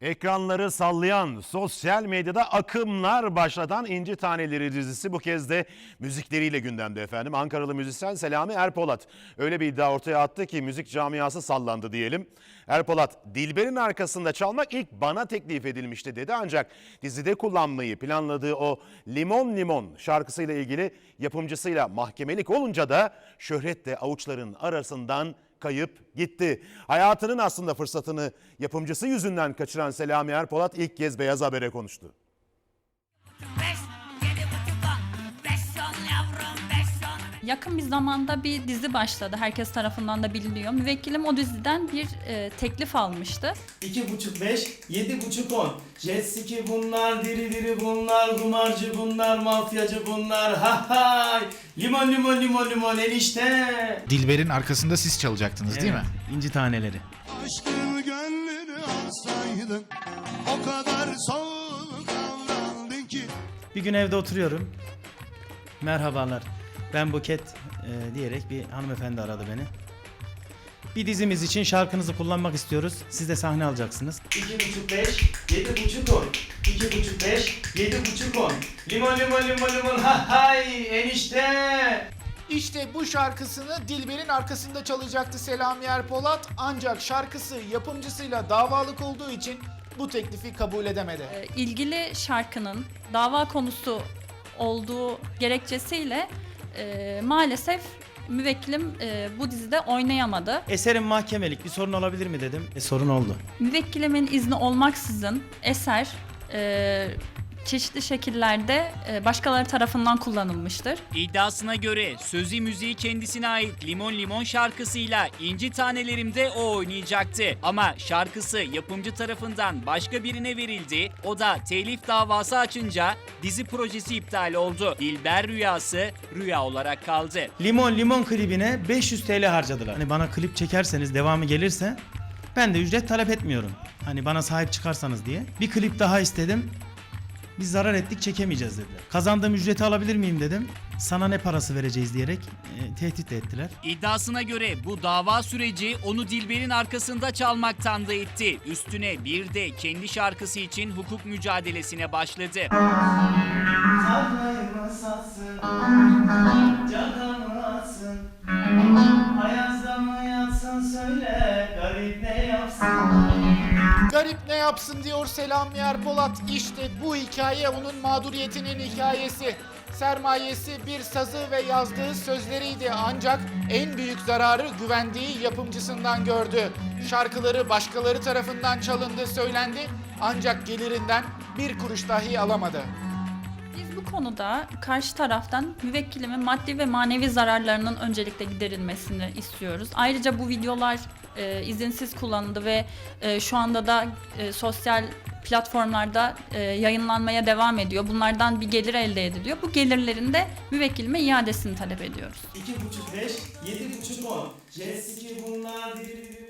Ekranları sallayan, sosyal medyada akımlar başlatan İnci Taneleri dizisi bu kez de müzikleriyle gündemde efendim. Ankaralı müzisyen Selami Erpolat öyle bir iddia ortaya attı ki müzik camiası sallandı diyelim. Erpolat, Dilber'in arkasında çalmak ilk bana teklif edilmişti dedi ancak dizide kullanmayı planladığı o Limon Limon şarkısıyla ilgili yapımcısıyla mahkemelik olunca da şöhret de avuçların arasından kayıp gitti. Hayatının aslında fırsatını yapımcısı yüzünden kaçıran Selami Erpolat ilk kez Beyaz Haber'e konuştu. Yakın bir zamanda bir dizi başladı. Herkes tarafından da biliniyor. Müvekkilim o diziden bir e, teklif almıştı. İki buçuk beş, yedi buçuk on. Jet ski bunlar, diri diri bunlar, kumarcı bunlar, mafyacı bunlar. Ha ha. Limon limon limon limon enişte. Dilber'in arkasında siz çalacaktınız değil mi? İnci taneleri. Aşkın gönlünü alsaydın O kadar soğuk davrandın ki Bir gün evde oturuyorum. Merhabalar. Ben Buket e, diyerek bir hanımefendi aradı beni. Bir dizimiz için şarkınızı kullanmak istiyoruz. Siz de sahne alacaksınız. 2,5 5, 7,5 10. 2,5 5, 7,5 10. Limon limon limon limon ha hay enişte. İşte bu şarkısını Dilber'in arkasında çalacaktı Selami Erpolat ancak şarkısı yapımcısıyla davalık olduğu için bu teklifi kabul edemedi. E, ilgili şarkının dava konusu olduğu gerekçesiyle e, maalesef müvekkilim e, bu dizide oynayamadı. Eserim mahkemelik bir sorun olabilir mi dedim. E sorun oldu. Müvekkilimin izni olmaksızın eser e, çeşitli şekillerde e, başkaları tarafından kullanılmıştır. İddiasına göre sözü müziği kendisine ait Limon Limon şarkısıyla İnci Tanelerim'de o oynayacaktı. Ama şarkısı yapımcı tarafından başka birine verildi. O da telif davası açınca dizi projesi iptal oldu. Dilber rüyası rüya olarak kaldı. Limon limon klibine 500 TL harcadılar. Hani bana klip çekerseniz devamı gelirse ben de ücret talep etmiyorum. Hani bana sahip çıkarsanız diye. Bir klip daha istedim. Biz zarar ettik çekemeyeceğiz dediler. Kazandığım ücreti alabilir miyim dedim. Sana ne parası vereceğiz diyerek e, tehdit de ettiler. İddiasına göre bu dava süreci onu Dilber'in arkasında çalmaktan da etti. Üstüne bir de kendi şarkısı için hukuk mücadelesine başladı. Ayazda mı yatsın söyle garip ne yapsın Garip ne yapsın diyor Selami Erpolat. İşte bu hikaye onun mağduriyetinin hikayesi. Sermayesi bir sazı ve yazdığı sözleriydi ancak en büyük zararı güvendiği yapımcısından gördü. Şarkıları başkaları tarafından çalındı söylendi ancak gelirinden bir kuruş dahi alamadı. Biz bu konuda karşı taraftan müvekkilimin maddi ve manevi zararlarının öncelikle giderilmesini istiyoruz. Ayrıca bu videolar e, izinsiz kullanıldı ve e, şu anda da e, sosyal platformlarda e, yayınlanmaya devam ediyor. Bunlardan bir gelir elde ediliyor. Bu gelirlerin de müvekkilime iadesini talep ediyoruz. İki buçuk beş, yedi buçuk on. Jet ski bunlar diri diri